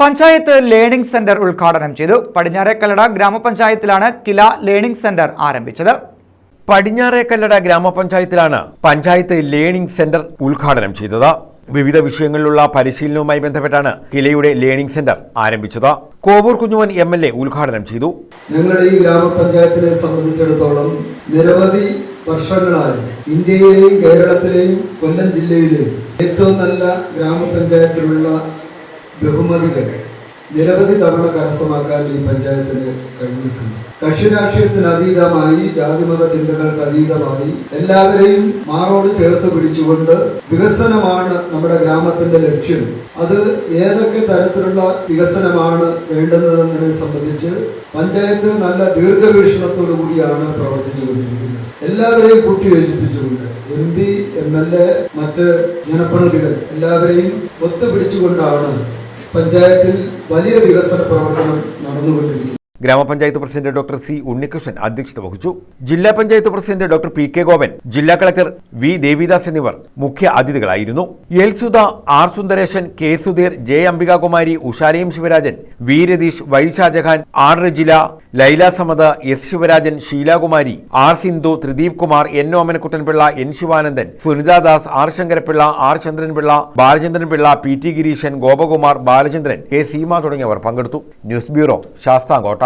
Panchayat learning centre ഉദ്ഘാടനം ചെയ്തു. പടിഞ്ഞാറേക്കല്ലട ഗ്രാമപഞ്ചായത്തിലാണ് കില learning centre ആരംഭിച്ചത്. പടിഞ്ഞാറേക്കല്ലട ഗ്രാമപഞ്ചായത്തിലാണ് പഞ്ചായത്ത് ലേണിംഗ് സെന്റർ ഉദ്ഘാടനം ചെയ്തത്. വിവിധ വിഷയങ്ങളിലുള്ള പരിശീലനവുമായി ബന്ധപ്പെട്ടാണ് കിലയുടെ ലേണിംഗ് സെന്റർ ആരംഭിച്ചത്. Kovoor Kunjumon M L A ഉദ്ഘാടനം ചെയ്തു. ഞങ്ങളുടെ ഈ ഗ്രാമപഞ്ചായത്തിനെ സംബന്ധിച്ചിടത്തോളം നിരവധി വർഷങ്ങളായി ഇന്ത്യയിലെയും കേരളത്തിലെയും കൊല്ലം ജില്ലയിലെയും ഏറ്റവും നല്ല ഗ്രാമപഞ്ചായത്തിലുള്ള ബഹുമതികൾ നിരവധി തവണ കരസ്ഥമാക്കാൻ ഈ പഞ്ചായത്തിന് കഴിഞ്ഞിട്ടുണ്ട്. കക്ഷി രാഷ്ട്രീയത്തിന് അതീതമായി ജാതിമത ചിന്തകൾക്ക് അതീതമായി എല്ലാവരെയും മാറോട് ചേർത്ത് പിടിച്ചുകൊണ്ട് വികസനമാണ് നമ്മുടെ ഗ്രാമത്തിന്റെ ലക്ഷ്യം. അത് ഏതൊക്കെ തരത്തിലുള്ള വികസനമാണ് വേണ്ടുന്നതെന്നതിനെ സംബന്ധിച്ച് പഞ്ചായത്ത് നല്ല ദീർഘവീക്ഷണത്തോടു കൂടിയാണ് പ്രവർത്തിച്ചുകൊണ്ടിരിക്കുന്നത്. എല്ലാവരെയും കൂട്ടിയോജിപ്പിച്ചുകൊണ്ട് M P M L A മറ്റ് ജനപ്രതിനിധികൾ എല്ലാവരെയും ഒത്തുപിടിച്ചുകൊണ്ടാണ് പഞ്ചായത്തിൽ വലിയ വികസന പ്രവർത്തനം നടന്നുകൊണ്ടിരിക്കുന്നത് ഗ്രാമപഞ്ചായത്ത് പ്രസിഡന്റ് ഡോക്ടർ സി ഉണ്ണികൃഷ്ണൻ അധ്യക്ഷത വഹിച്ചു. ജില്ലാ panchayat president doctor P K Gopan ജില്ലാ കളക്ടർ വി ദേവിദാസ് എന്നിവർ മുഖ്യ അതിഥികളായിരുന്നു. L Sudha R Sundaresan K Sudheer J Ambikakumari ഉഷാരയും Sivarajan V Ratheesh Y Shajahan R Rajila Laila Samad S Sivarajan Sheelakumari R Sindhu Thrideep Kumar N Omanakuttanpillai N Sivanandan Sunithadas R Sankarapillai R Chandranpillai Balachandranpillai P T Gireesan Gopakumar Balachandran K Seema തുടങ്ങിയവർ പങ്കെടുത്തു. News bureau Sasthamkotta.